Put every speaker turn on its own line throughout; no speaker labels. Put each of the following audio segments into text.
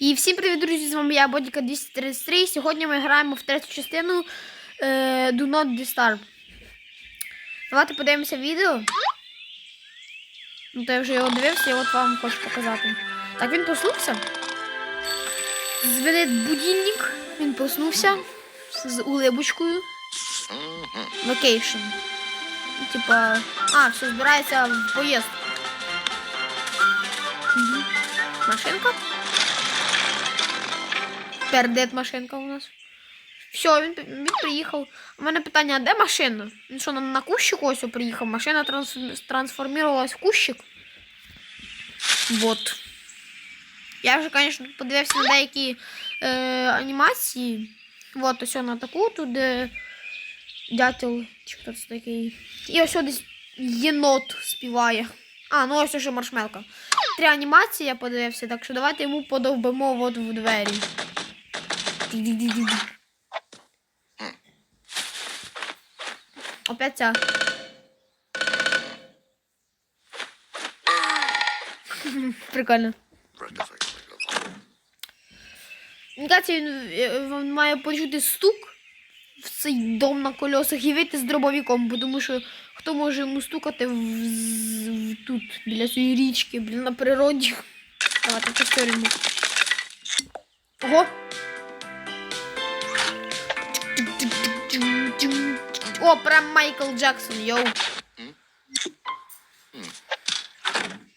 І всім привіт, друзі! З вами я, Бодіка 233. Сьогодні ми граємо в третю частину е, Do Not Disturb. Давайте подивимося відео. Ну, то я вже його дивився, і от вам хочу показати. Так, він проснувся. Звенить будильник. Він проснувся з улибочкою. Ну, Типа. А, все, збирається в поїздку. Мгм. Машинка. Пердет машинка у нас. Все, він, він приїхав. У мене питання, а де машина? Він що, на, на кущик ось приїхав? Машина транс, трансформувалась в кущик. Вот. Я вже, звісно, подивився на деякі е, анімації. Вот, ось на таку, тут де дятел, чи хто це такий. І ось десь єнот співає. А, ну ось ще маршмелка. Три анімації я подивився, так що давайте йому подовбимо от в двері. Опять ця. Прикольно. Мені кажеться, він, е, він має почути стук в цей дом на колесах і вийти з дробовиком, бо тому що хто може йому стукати в, в- тут, біля цієї річки, біля на природі. Давайте повторимо. Ого! О, прям Майкл Джексон, йоу.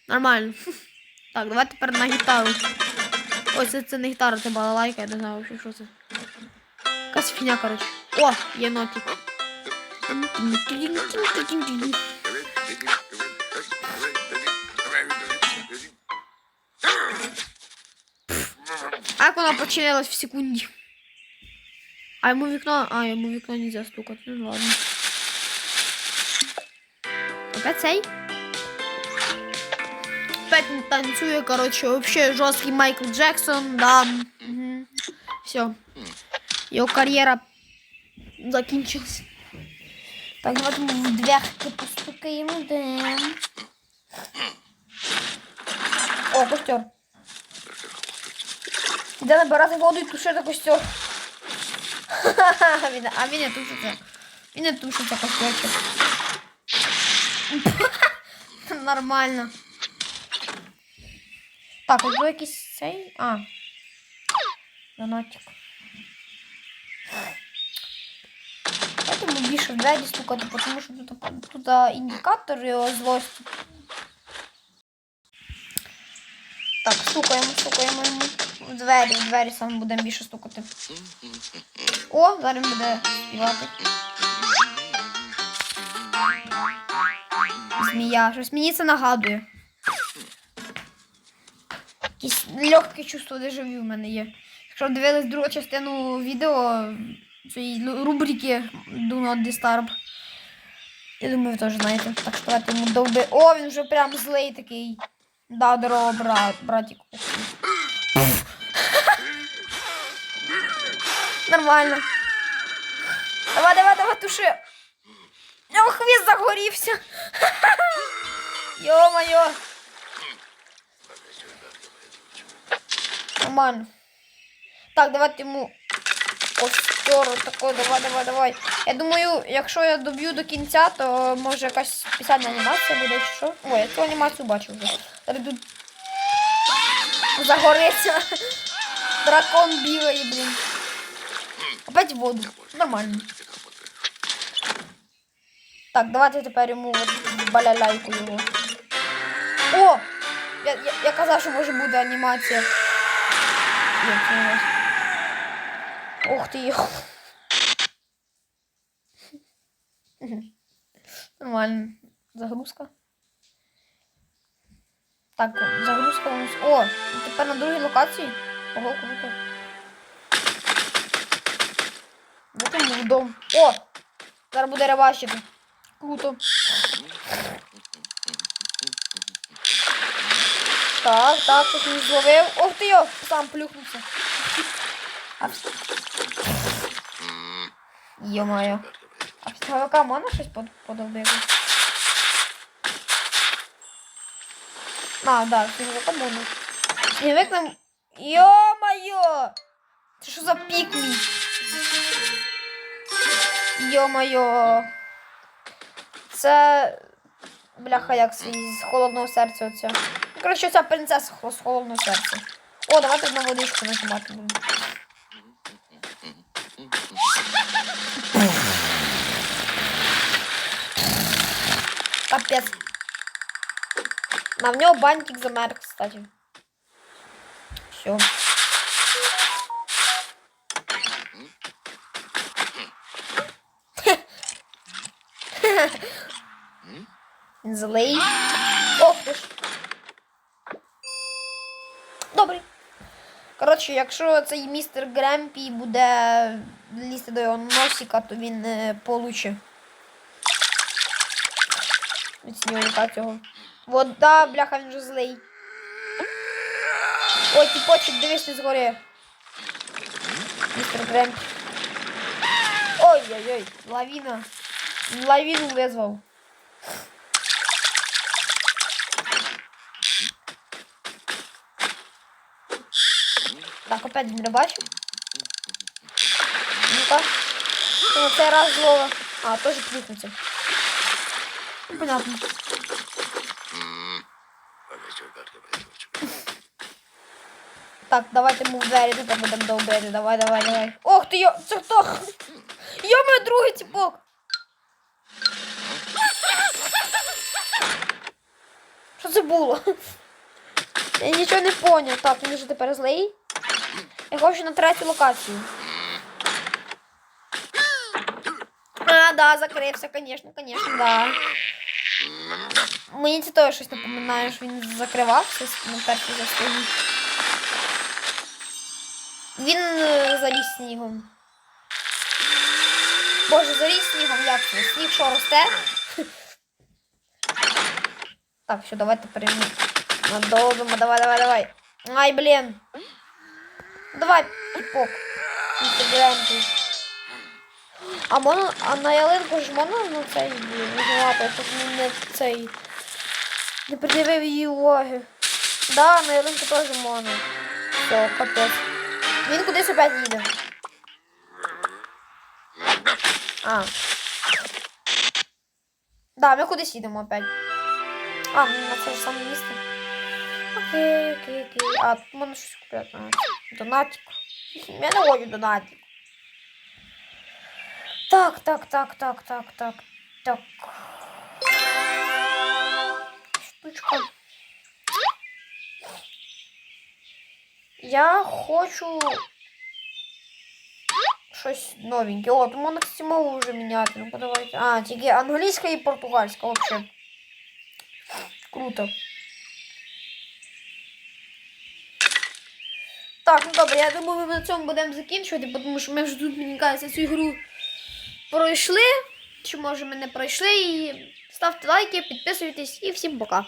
Нормально. Так, давай тепер на гітару. Ой, це, це не гітара, це балалайка, я не знаю вообще, що це. Якась фігня, коротше. О, є нотик. А як вона починилась в секунді? А йому вікно. А, йому вікно нельзя стукати. Ну ладно. Опять цей? Опять танцює, короче, вообще жорсткий Майкл Джексон, да. Угу. Все. Його кар'єра закінчилась. Так, давайте ми в дверки постукаємо. Да. О, костер. Іде набирати воду і тушити костер. Ха-ха-ха, він- А він не тушиться. Він не тушиться костерчик. Нормально. Так, ось був якийсь цей. А. Донатик. Давайте ми більше в двері стукати, тому що тут, тут а, індикатор його злості. Стукаємо, стукаємо йому. В двері, в двері саме будемо більше стукати. О, зараз буде співати. Змія. Щось мені це нагадує. Якесь легке чувство дежавю в мене є. Якщо дивились другу частину відео цієї рубрики Do Not Disturb. Я думаю, ви теж знаєте. Так що давайте йому довби. О, він вже прям злий такий. Да, здорово, брат, братик. Нормально. Давай, давай, давай, туши. О, хвіст загорівся. Йо-моє. Нормально. Так, давайте йому костер такой, давай, давай, давай. Я думаю, якщо я доб'ю до кінця, то може якась спеціальна анімація буде чи що. Ой, я цю анімацію бачив вже. Тут загориться. Дракон бігає, блін. Опять в воду. Нормально. Так, давайте тепер йому баляляйку його. О! Я, я, я казав, що може буде анімація. Ні, Ух ти йо. Нормально. Загрузка. Так, загрузка у нас. О, тепер на другій локації. Ого, круто. Вот він в дом. О! Зараз буде реващити. Круто. Так, так, щось він зловив. Ох ти йо! Сам плюхнувся. Йо-моє. А в стрілка можна щось под, подобити? А, да, стрілка можна. Сніговик нам Йо-моє! Це що за пік мій? Йо-моє. Це. Бляха, як з холодного серця оця. Коротше, ця принцеса з холодного серця. О, давайте на водичку нажимати будемо. Капець. На в нього бантик замер, кстати. Все. Злий. Ох ти ж. Добрий. Коротше, якщо цей містер Гремпі буде лізти до його носика, то він е, получить. Від снігурка цього. Вода, бляха, він вже злий. Ой, тіпочек, дивись ти згори. Містер Гремпі. Ой-ой-ой, лавіна. Він Лавіну визвав. Так, опять не бачу. Ну-ка. На цей раз злова. А, теж плюхнеться. Понятно. Так, давайте ми в двері тут будемо довбити. Давай, давай, давай. Ох ти йо! Це хто? Йо, моє другий ціпок! Що це було? Я нічого не поняв. Так, він вже тепер злий. Я хочу на третю локацію. да, закрився, конечно, конечно, да. Мені це теж щось напоминає, що він закривався на першій частині. Він е, заліз снігом. Боже, заліз снігом, як це? Сніг що росте? Так, все, давайте переймемо. Надовбимо, давай, давай, давай. Ай, блін. Давай, піпок. Інстаграмки. А можна, а на ялинку ж можна на цей блін, нажимати, щоб не цей. Не придивив її уваги. Да, на ялинку теж можна. Все, капець. Він кудись опять їде. А. Да, ми кудись їдемо опять. А, ну, на це ж саме місце. Окей, окей, окей. А, можна щось купляти. Донатик. Я не хочу донатик. Так, так, так, так, так, так, так. Штучка. Я хочу щось новеньке. О, то можна кстати, мову вже міняти. Ну подавайте. А, тільки англійська і португальська вообще. Круто. Так, ну добре, я думаю, ми на цьому будемо закінчувати, тому що ми вже тут, мені цю ігру пройшли. Чи може ми не пройшли. І ставте лайки, підписуйтесь і всім пока.